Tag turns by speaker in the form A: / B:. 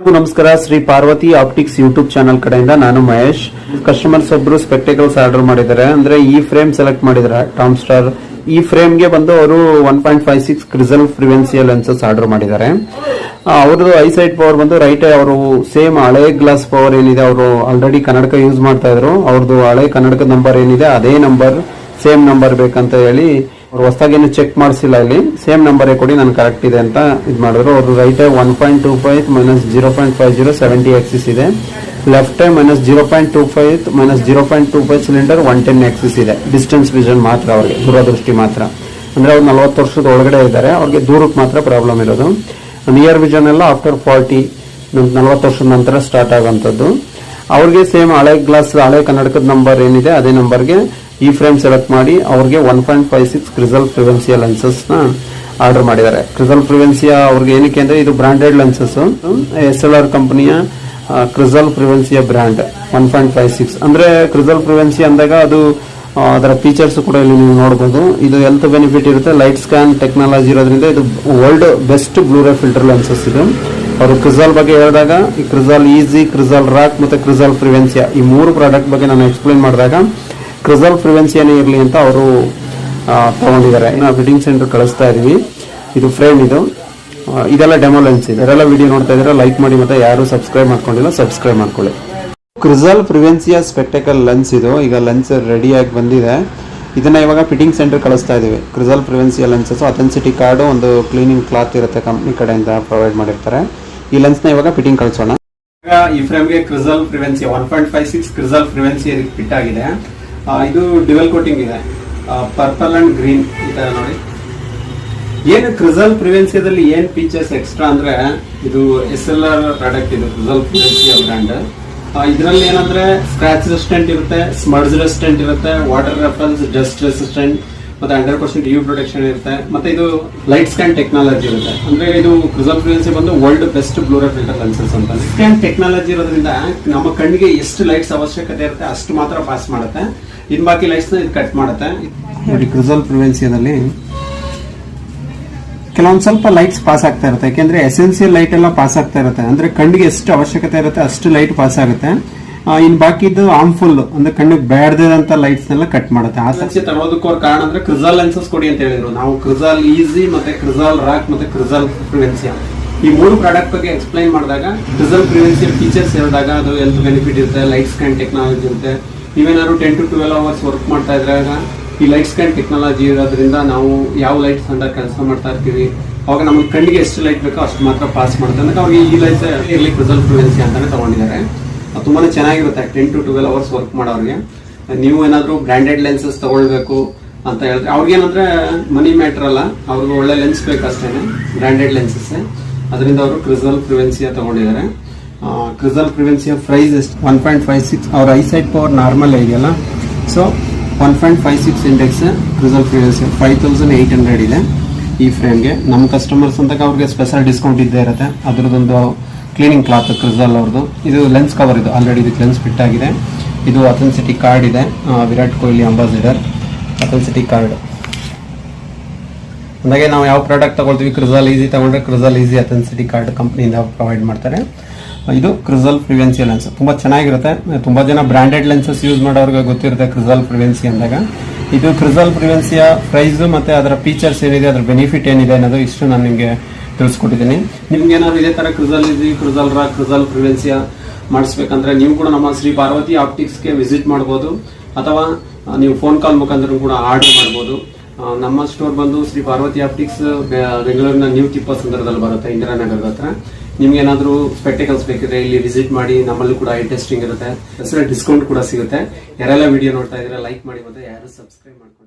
A: ನಮಸ್ಕಾರ. Shri Parvati optics YouTube channel ಕಡೆಯಿಂದ ನಾನು ಮಹೇಶ್. ಕಸ್ಟಮರ್ಸ್ ಒಬ್ರು ಸ್ಪೆಕ್ಟಿಕಲ್ಸ್ ಆರ್ಡರ್ ಮಾಡಿದ್ದಾರೆ. ಅಂದ್ರೆ ಈ ಫ್ರೇಮ್ ಸೆಲೆಕ್ಟ್ ಮಾಡಿದ್ದಾರೆ. ಟಾಮ್ ಸ್ಟಾರ್ ಈ ಫ್ರೇಮ್ಗೆ ಬಂದು ಅವರು one point five six Crizal Prevencia lenses order ಮಾಡಿದ್ದಾರೆ. ಅವ್ರದ್ದು ಐಸೈಟ್ ಪವರ್ ಬಂದು ರೈಟ್ ಅವರು ಸೇಮ್ ಹಳೆ ಗ್ಲಾಸ್ ಪವರ್ ಏನಿದೆ ಅವರು ಆಲ್ರೆಡಿ ಕನ್ನಡಕ ಯೂಸ್ ಮಾಡ್ತಾ ಇದ್ರು. ಅವ್ರದ್ದು ಹಳೆ ಕನ್ನಡಕ ನಂಬರ್ ಏನಿದೆ, ಅದೇ ನಂಬರ್ ಸೇಮ್ ನಂಬರ್ ಬೇಕಂತ ಹೇಳಿ ಅವ್ರು ಹೊಸದಾಗೇನು ಚೆಕ್ ಮಾಡಿಸಿಲ್ಲ ಇಲ್ಲಿ ಸೇಮ್ ನಂಬರೇ ಕೊಡಿ ನಾನು ಕರೆಕ್ಟ್ ಇದೆ ಅಂತ ಇದು ಮಾಡಿದ್ರು. ಅವರು ರೈಟೇ one point two five minus zero point five zero seventy axis ಇದೆ. Left minus zero point two five minus zero point two five cylinder one ten axis ಇದೆ. ಡಿಸ್ಟೆನ್ಸ್ ವಿಷನ್ ಮಾತ್ರ ಅವ್ರಿಗೆ, ದೂರದೃಷ್ಟಿ ಮಾತ್ರ. ಅಂದರೆ ಅವ್ರು ನಲವತ್ತು ವರ್ಷದ ಒಳಗಡೆ ಇದ್ದಾರೆ. ಅವ್ರಿಗೆ ದೂರಕ್ಕೆ ಮಾತ್ರ ಪ್ರಾಬ್ಲಮ್ ಇರೋದು. ನಿಯರ್ ವಿಷನ್ ಎಲ್ಲ ಆಫ್ಟರ್ ಫಾರ್ಟಿ ನಲವತ್ತು ವರ್ಷದ ನಂತರ ಸ್ಟಾರ್ಟ್ ಆಗುವಂಥದ್ದು. ಅವ್ರಿಗೆ ಸೇಮ್ ಹಳೆ ಗ್ಲಾಸ್ ಹಳೆ ಕನ್ನಡಕದ ನಂಬರ್ ಏನಿದೆ, ಅದೇ ನಂಬರ್ಗೆ ಈ ಫ್ರೇಮ್ ಸೆಲೆಕ್ಟ್ ಮಾಡಿ ಅವ್ರಿಗೆ one point five six Crizal Prevencia ಲೆನ್ಸಸ್ನ order ಮಾಡಿದ್ದಾರೆ. ಕ್ರಿಸಲ್ ಪ್ರಿವೆನ್ಸಿಯಾ ಅವ್ರಿಗೆ ಏನಕ್ಕೆ ಅಂದ್ರೆ ಇದು branded lenses Essilor ಕಂಪನಿಯ Crizal Prevencia brand one point five six ಅಂದ್ರೆ ಕ್ರಿಸಲ್ ಫ್ರಿವೆನ್ಸಿ ಅಂದಾಗ ಅದು ಅದರ ಫೀಚರ್ಸ್ ಕೂಡ ಇಲ್ಲಿ ನೀವು ನೋಡಬಹುದು ಇದು ಹೆಲ್ತ್ ಬೆನಿಫಿಟ್ ಇರುತ್ತೆ. ಲೈಟ್ ಸ್ಕ್ಯಾನ್ ಟೆಕ್ನಾಲಜಿ ಇರೋದ್ರಿಂದ ಇದು world best blue ray filter lenses ಇದು. ಅವರು ಕ್ರಿಸಲ್ ಬಗ್ಗೆ ಹೇಳಿದಾಗ, ಈ ಕ್ರಿಸಲ್ ಈಸಿ, ಕ್ರಿಸಲ್ ರಾಕ್ ಮತ್ತೆ ಕ್ರಿಸಲ್ ಪ್ರಿವೆನ್ಸಿಯಾ ಈ ಮೂರು ಪ್ರಾಡಕ್ಟ್ ಬಗ್ಗೆ ನಾನು ಎಕ್ಸ್ಪ್ಲೈನ್ ಮಾಡಿದಾಗ, ಕ್ರಿಸಲ್ ಪ್ರಿವೆನ್ಸಿಯಾನೇ ಇರಲಿ ಅಂತ ಅವರು ತಗೊಂಡಿದ್ದಾರೆ. ನಾವು ಫಿಟ್ಟಿಂಗ್ ಸೆಂಟರ್ ಕಳಿಸ್ತಾ ಇದೀವಿ. ಇದು ಫ್ರೇಮ್ ಇದು. ಇದೆಲ್ಲ ಡೆಮೋ ಲೆನ್ಸ್ ಇದೆ. ಯಾರೆಲ್ಲ ವಿಡಿಯೋ ನೋಡ್ತಾ ಇದ್ರೆ ಲೈಕ್ ಮಾಡಿ ಮತ್ತೆ ಯಾರು ಸಬ್ಸ್ಕ್ರೈಬ್ ಮಾಡ್ಕೊಂಡಿಲ್ಲ, ಸಬ್ಸ್ಕ್ರೈಬ್ ಮಾಡ್ಕೊಳ್ಳಿ. ಕ್ರಿಸಲ್ ಪ್ರಿವೆನ್ಸಿಯಾ ಸ್ಪೆಕ್ಟಕಲ್ ಲೆನ್ಸ್ ಇದು. ಈಗ ಲೆನ್ಸ್ ರೆಡಿಯಾಗಿ ಬಂದಿದೆ. ಇದನ್ನ ಇವಾಗ ಫಿಟ್ಟಿಂಗ್ ಸೆಂಟರ್ ಕಳಿಸ್ತಾ ಇದೀವಿ. Crizal Prevencia lenses, authenticity card, ಒಂದು ಕ್ಲೀನಿಂಗ್ ಕ್ಲಾತ್ ಇರುತ್ತೆ ಕಂಪ್ನಿ ಕಡೆಯಿಂದ ಪ್ರೊವೈಡ್ ಮಾಡಿರ್ತಾರೆ. ಈ ನ ಇವಾಗ ಫಿಟ್ಟಿಂಗ್ ಕಳಿಸೋಣ. ಈ ಫ್ರೇಮ್ಗೆ Crizal Prevencia one point five six Crizal Prevencia fit ಆಗಿದೆ. ಇದು ಡಿವೆಲ್ ಕೋಟಿಂಗ್ ಇದೆ. ಪರ್ಪಲ್ ಅಂಡ್ ಗ್ರೀನ್ ಈ ತರ ನೋಡಿ. ಏನು ಕ್ರಿಸಲ್ ಪ್ರಿವೆನ್ಸಿಯಾದಲ್ಲಿ ಏನ್ ಫೀಚರ್ಸ್ ಎಕ್ಸ್ಟ್ರಾ ಅಂದ್ರೆ ಇದು ಎಸ್ ಎಲ್ ಆರ್ ಪ್ರಾಡಕ್ಟ್ ಇದು ಕ್ರಿಸಲ್ ಪ್ರಿವೆನ್ಸಿ ಬ್ರ್ಯಾಂಡ್ ಇದರಲ್ಲಿ ಏನಂದ್ರೆ ಸ್ಕ್ರಾಚ್ ರೆಸಿಸ್ಟೆಂಟ್ ಇರುತ್ತೆ ಸ್ಮರ್ಜ್ ರೆಸಿಸ್ಟೆಂಟ್ ಇರುತ್ತೆ ವಾಟರ್ ರೆಫಲ್ಸ್ ಡಸ್ಟ್ ರೆಸಿಸ್ಟೆಂಟ್ ಮತ್ತೆ ಹಂಡ್ರೆಡ್ ಪರ್ಸೆಂಟ್ ಯು ಪ್ರೊಟೆಕ್ಷನ್ ಇರುತ್ತೆ. ಮತ್ತೆ ಇದು ಲೈಟ್ ಸ್ಕ್ಯಾನ್ ಟೆಕ್ನಾಲಜಿ ಇರುತ್ತೆ. ಅಂದ್ರೆ ಇದು ಕ್ರಿಸಲ್ ಫ್ರೀಕ್ವೆನ್ಸಿ ಬಂದು world best blue ray filter lenses ಅಂತ. ಸ್ಕ್ಯಾನ್ ಟೆಕ್ನಾಲಜಿ ಇರೋದ್ರಿಂದ ನಮ್ಮ ಕಣ್ಣಿಗೆ ಎಷ್ಟು ಲೈಟ್ಸ್ ಅವಶ್ಯಕತೆ ಇರುತ್ತೆ ಅಷ್ಟು ಮಾತ್ರ ಪಾಸ್ ಮಾಡುತ್ತೆ. ಇನ್ ಬಾಕಿ ಲೈಟ್ಸ್ ಇದು ಕಟ್ ಮಾಡುತ್ತೆ. ನೋಡಿ ಕ್ರಿಸಲ್ ಪ್ರಿವೆನ್ಸಿಯಾದಲ್ಲಿ ಕೆಲವೊಂದು ಸ್ವಲ್ಪ ಲೈಟ್ಸ್ ಪಾಸ್ ಆಗ್ತಾ ಇರುತ್ತೆ. ಯಾಕೆಂದ್ರೆ ಎಸೆನ್ಸಿಯಲ್ ಲೈಟ್ ಎಲ್ಲ ಪಾಸ್ ಆಗ್ತಾ ಇರುತ್ತೆ. ಅಂದ್ರೆ ಕಣ್ಣಿಗೆ ಎಷ್ಟು ಅವಶ್ಯಕತೆ ಇರುತ್ತೆ ಅಷ್ಟು ಲೈಟ್ ಪಾಸ್ ಆಗುತ್ತೆ. ಇನ್ ಬಾಕಿದ್ದು ಆರ್ಮ್ಫುಲ್ ಅಂದ್ರೆ ಕಣ್ಣಿಗೆ ಬೇಡದಂತ ಲೈಟ್ಸ್ ನೆಲ್ಲ ಕಟ್ ಮಾಡುತ್ತೆ, ಆ ತರೋದಕ್ಕೆ ಅವ್ರ ಕಾರಣ ಅಂದ್ರೆ ಕ್ರಿಸಲ್ ಲೆನ್ಸಸ್ ಕೊಡಿ ಅಂತ ಹೇಳಿದ್ರು. ನಾವು ಕ್ರಿಸಲ್ ಈಸಿ ಮತ್ತೆ ಕ್ರಿಸಲ್ ರಾಕ್ ಮತ್ತೆ ಕ್ರಿಸಲ್ ಪ್ರಿವೆನ್ಸಿಯಾ ಈ ಮೂರು ಪ್ರಾಡಕ್ಟ್ ಬಗ್ಗೆ ಎಕ್ಸ್ಪ್ಲೈನ್ ಮಾಡಿದಾಗ ಕ್ರಿಸಲ್ ಪ್ರಿವೆನ್ಸಿಯಲ್ ಫೀಚರ್ಸ್ ಹೇಳಿದಾಗ ಅದು ಹೆಲ್ತ್ ಬೆನಿಫಿಟ್ ಇರುತ್ತೆ ಲೈಟ್ ಸ್ಕ್ಯಾನ್ ಟೆಕ್ನಾಲಜಿ ಇರುತ್ತೆ. ನೀವೇನಾದ್ರು ten to twelve hours work ಮಾಡ್ತಾ ಇದ್ರಾಗ, ಈ ಲೈಟ್ ಸ್ಕ್ಯಾನ್ ಟೆಕ್ನಾಲಜಿ ಇರೋದ್ರಿಂದ ನಾವು ಯಾವ ಲೈಟ್ಸ್ ಅಂತ ಕೆಲಸ ಮಾಡ್ತಾ ಇರ್ತೀವಿ. ಅವಾಗ ನಮ್ಗೆ ಕಣ್ಣಿಗೆ ಎಷ್ಟು ಲೈಟ್ ಬೇಕೋ ಅಷ್ಟು ಮಾತ್ರ ಪಾಸ್ ಮಾಡುತ್ತೆ. ಅಂದ್ರೆ ಅವ್ರಿಗೆ ಈ ಲೈಟ್ ಇರ್ಲಿ ಕ್ರಿಸಲ್ ಪ್ರಿವೆನ್ಸಿ ಅಂತಾನೆ ತಗೊಂಡಿದ್ದಾರೆ. ತುಂಬಾನೇ ಚೆನ್ನಾಗಿರುತ್ತೆ ten to twelve hours work ಮಾಡೋರಿಗೆ. ನೀವು ಏನಾದರೂ ಬ್ರ್ಯಾಂಡೆಡ್ ಲೆನ್ಸಸ್ ತಗೊಳ್ಬೇಕು ಅಂತ ಹೇಳಿದ್ರೆ, ಅವ್ರಿಗೇನಂದ್ರೆ ಮನಿ ಮ್ಯಾಟರ್ ಅಲ್ಲ, ಅವ್ರಿಗೆ ಒಳ್ಳೆ ಲೆನ್ಸ್ ಬೇಕಷ್ಟೇ ಬ್ರಾಂಡೆಡ್ ಲೆನ್ಸಸ್ ಅದರಿಂದ ಅವರು ಕ್ರಿಸಲ್ ಪ್ರಿವೆನ್ಸಿಯಾ ತಗೊಂಡಿದ್ದಾರೆ. ಕ್ರಿಸಲ್ ಪ್ರಿವೆನ್ಸಿಯ ಪ್ರೈಸ್ ಎಷ್ಟು? ಒನ್ ಪಾಯಿಂಟ್ ಫೈವ್ ಸಿಕ್ಸ್ ಅವ್ರ ಐಸೈಟ್ ಪವರ್ ನಾರ್ಮಲ್ ಇದೆಯಲ್ಲ? So one point five six index Crizal Prevencia five thousand eight hundred ಇದೆ ಈ ಫ್ರೇಮ್ಗೆ ನಮ್ಮ ಕಸ್ಟಮರ್ಸ್ ಅಂತ ಅವ್ರಿಗೆ ಸ್ಪೆಷಲ್ ಡಿಸ್ಕೌಂಟ್ ಇದ್ದೇ ಇರುತ್ತೆ. ಅದರದ್ದೊಂದು ಕ್ಲೀನಿಂಗ್ ಕ್ಲಾತ್ ಕ್ರಿಸಲ್ ಅವ್ರದ್ದು. ಇದು ಲೆನ್ಸ್ ಕವರ್ ಇದು. ಆಲ್ರೆಡಿ ಇದಕ್ಕೆ ಲೆನ್ಸ್ ಫಿಟ್ ಆಗಿದೆ. ಇದು ಅಥೆನ್ಸಿಟಿ ಕಾರ್ಡ್ ಇದೆ. Virat Kohli ambassador. Authenticity card. ಅಂದಾಗೆ ನಾವು ಯಾವ ಪ್ರಾಡಕ್ಟ್ ತಗೊಳ್ತೀವಿ? ಕ್ರಿಸಲ್ ಈಸಿ ತಗೊಂಡ್ರೆ ಕ್ರಿಸಲ್ ಈಸಿ ಅಥೆನ್ಸಿಟಿ ಕಾರ್ಡ್ ಕಂಪ್ನಿಯಿಂದ ಪ್ರೊವೈಡ್ ಮಾಡ್ತಾರೆ. ಇದು ಕ್ರಿಸಲ್ ಪ್ರಿವೆನ್ಸಿ ಲೆನ್ಸ್. ತುಂಬ ಚೆನ್ನಾಗಿರುತ್ತೆ. ತುಂಬ ಜನ ಬ್ರಾಂಡೆಡ್ ಲೆನ್ಸಸ್ ಯೂಸ್ ಮಾಡೋರಿಗೆ ಗೊತ್ತಿರುತ್ತೆ ಕ್ರಿಸಲ್ ಪ್ರಿವೆನ್ಸಿ ಅಂದಾಗ. ಇದು ಕ್ರಿಸಲ್ ಪ್ರಿವೆನ್ಸಿಯ ಪ್ರೈಸು ಮತ್ತು ಅದರ ಫೀಚರ್ಸ್ ಏನಿದೆ, ಅದರ ಬೆನಿಫಿಟ್ ಏನಿದೆ ಅನ್ನೋದು ಇಷ್ಟು ನಾನು ನಿಮಗೆ ತಿಳಿಸ್ಕೊಟ್ಟಿದ್ದೀನಿ. ನಿಮ್ಗೆ ಏನಾದ್ರು ಇದೇ ತರ ಕ್ರಿಸಲ್ ಇದೆ ಕ್ರಿಸಲ್ ರಾ ಕ್ರಿಸಲ್ ಪ್ರಿವೆನ್ಸಿಯ ಮಾಡಿಸ್ಬೇಕಂದ್ರೆ ನೀವು ಕೂಡ ನಮ್ಮ ಶ್ರೀ ಪಾರ್ವತಿ ಆಪ್ಟಿಕ್ಸ್ಗೆ ವಿಸಿಟ್ ಮಾಡ್ಬೋದು. ಅಥವಾ ನೀವು ಫೋನ್ ಕಾಲ್ ಮುಖಾಂತರ ಕೂಡ ಆರ್ಡರ್ ಮಾಡ್ಬೋದು. ನಮ್ಮ ಸ್ಟೋರ್ ಬಂದು ಶ್ರೀ ಪಾರ್ವತಿ ಆಪ್ಟಿಕ್ಸ್ ರೆಗ್ಯುಲರ್ ಬೆಂಗಳೂರಿನ ನ್ಯೂ ತಿಪ್ಪಸಂದ್ರದಲ್ಲಿ ಬರುತ್ತೆ, ಇಂದಿರಾನಗರದ ಹತ್ರ. ನಿಮ್ಗೆ ಏನಾದ್ರು ಸ್ಪೆಕ್ಟಿಕಲ್ಸ್ ಬೇಕಿದ್ರೆ ಇಲ್ಲಿ ವಿಸಿಟ್ ಮಾಡಿ, ನಮ್ಮಲ್ಲೂ ಕೂಡ ಐ ಟೆಸ್ಟಿಂಗ್ ಇರುತ್ತೆ. ಡಿಸ್ಕೌಂಟ್ ಕೂಡ ಸಿಗುತ್ತೆ. ಯಾರೆಲ್ಲ ವಿಡಿಯೋ ನೋಡ್ತಾ ಇದ್ರೆ ಲೈಕ್ ಮಾಡಿ ಮತ್ತೆ ಯಾರು ಸಬ್ಸ್ಕ್ರೈಬ್ ಮಾಡ್ಕೊಂಡಿಲ್ಲ